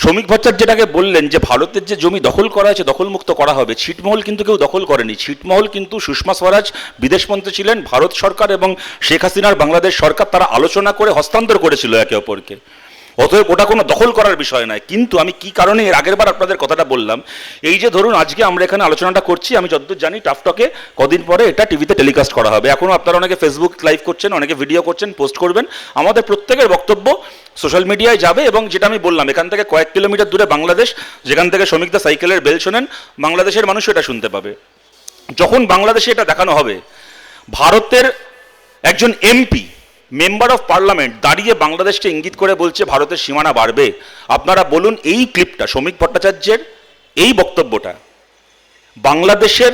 শ্রমিক ভট্টার যেটাকে বললেন যে ভারতের যে জমি দখল করা আছে দখলমুক্ত করা হবে, ছিটমহল কিন্তু কেউ দখল করেনি। ছিটমহল কিন্তু সুষমা স্বরাজ বিদেশমন্ত্রী ছিলেন, ভারত সরকার এবং শেখ হাসিনার বাংলাদেশ সরকার তারা আলোচনা করে হস্তান্তর করেছিল একে অপরকে। অতএব ওটা কোনো দখল করার বিষয় নয়। কিন্তু আমি কি কারণে এর আগের বার আপনাদের কথাটা বললাম, এই যে ধরুন আজকে আমরা এখানে আলোচনাটা করছি, আমি যতদূর জানি টাফটকে কদিন পরে এটা টিভিতে টেলিকাস্ট করা হবে। এখনও আপনারা অনেকে ফেসবুক লাইভ করছেন, অনেকে ভিডিও করছেন পোস্ট করবেন। আমাদের প্রত্যেকের বক্তব্য সোশ্যাল মিডিয়ায় যাবে এবং যেটা আমি বললাম, এখান থেকে কয়েক কিলোমিটার দূরে বাংলাদেশ, যেখান থেকে শ্রমিকদা সাইকেলের বেল শোনেন, বাংলাদেশের মানুষ এটা শুনতে পাবে। যখন বাংলাদেশে এটা দেখানো হবে, ভারতের একজন এমপি, মেম্বার অফ পার্লামেন্ট, দাঁড়িয়ে বাংলাদেশকে ইঙ্গিত করে বলছে, ভারতের সীমানা বাড়বে। আপনারা বলুন, এই ক্লিপটা, শ্রমিক ভট্টাচার্যের এই বক্তব্যটা, বাংলাদেশের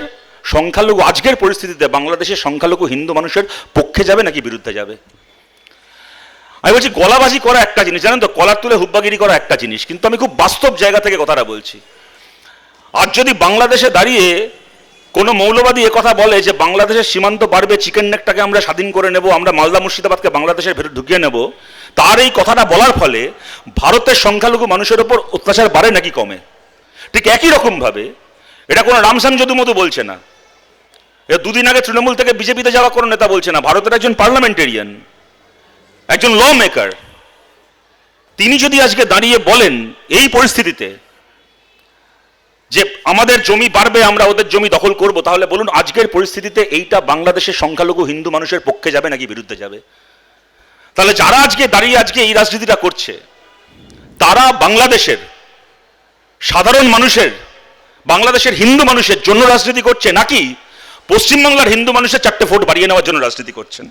সংখ্যালঘু, আজকের পরিস্থিতিতে বাংলাদেশের সংখ্যালঘু হিন্দু মানুষের পক্ষে যাবে নাকি বিরুদ্ধে যাবে? আমি বলছি, গলাবাজি করা একটা জিনিস। জানেন তো, কলার তুলে হুব্বাগিরি করা একটা জিনিস। কিন্তু আমি খুব বাস্তব জায়গা থেকে কথাটা বলছি। আর যদি বাংলাদেশে দাঁড়িয়ে কোনো মৌলবাদী এ কথা বলে যে বাংলাদেশের সীমান্ত বাড়বে, চিকেন নেকটাকে আমরা স্বাধীন করে নেব, আমরা মালদা মুর্শিদাবাদকে বাংলাদেশের ভেতর ঢুকিয়ে নেব, তার এই কথাটা বলার ফলে ভারতের সংখ্যালঘু মানুষের ওপর অত্যাচার বাড়ে নাকি কমে? ঠিক একই রকমভাবে, এটা কোনো রামসাম যদুমধু বলছে না। এ দুদিন আগে তৃণমূল থেকে বিজেপিতে যাওয়া কোনো নেতা বলছে না। ভারতের একজন পার্লামেন্টেরিয়ান। একজন ল মেকার তিনি যদি আজকে দাঁড়িয়ে বলেন এই পরিস্থিতিতে যে আমাদের জমি বাড়বে, আমরা ওদের জমি দখল করব, তাহলে বলুন আজকের পরিস্থিতিতে এইটা বাংলাদেশের সংখ্যালঘু হিন্দু মানুষের পক্ষে যাবে নাকি বিরুদ্ধে যাবে? তাহলে যারা আজকে দাঁড়িয়ে আজকে এই রাজনীতিটা করছে, তারা বাংলাদেশের সাধারণ মানুষের, বাংলাদেশের হিন্দু মানুষের জন্য রাজনীতি করছে নাকি পশ্চিমবাংলার হিন্দু মানুষের চারটে ভোট বাড়িয়ে নেওয়ার জন্য রাজনীতি করছেন?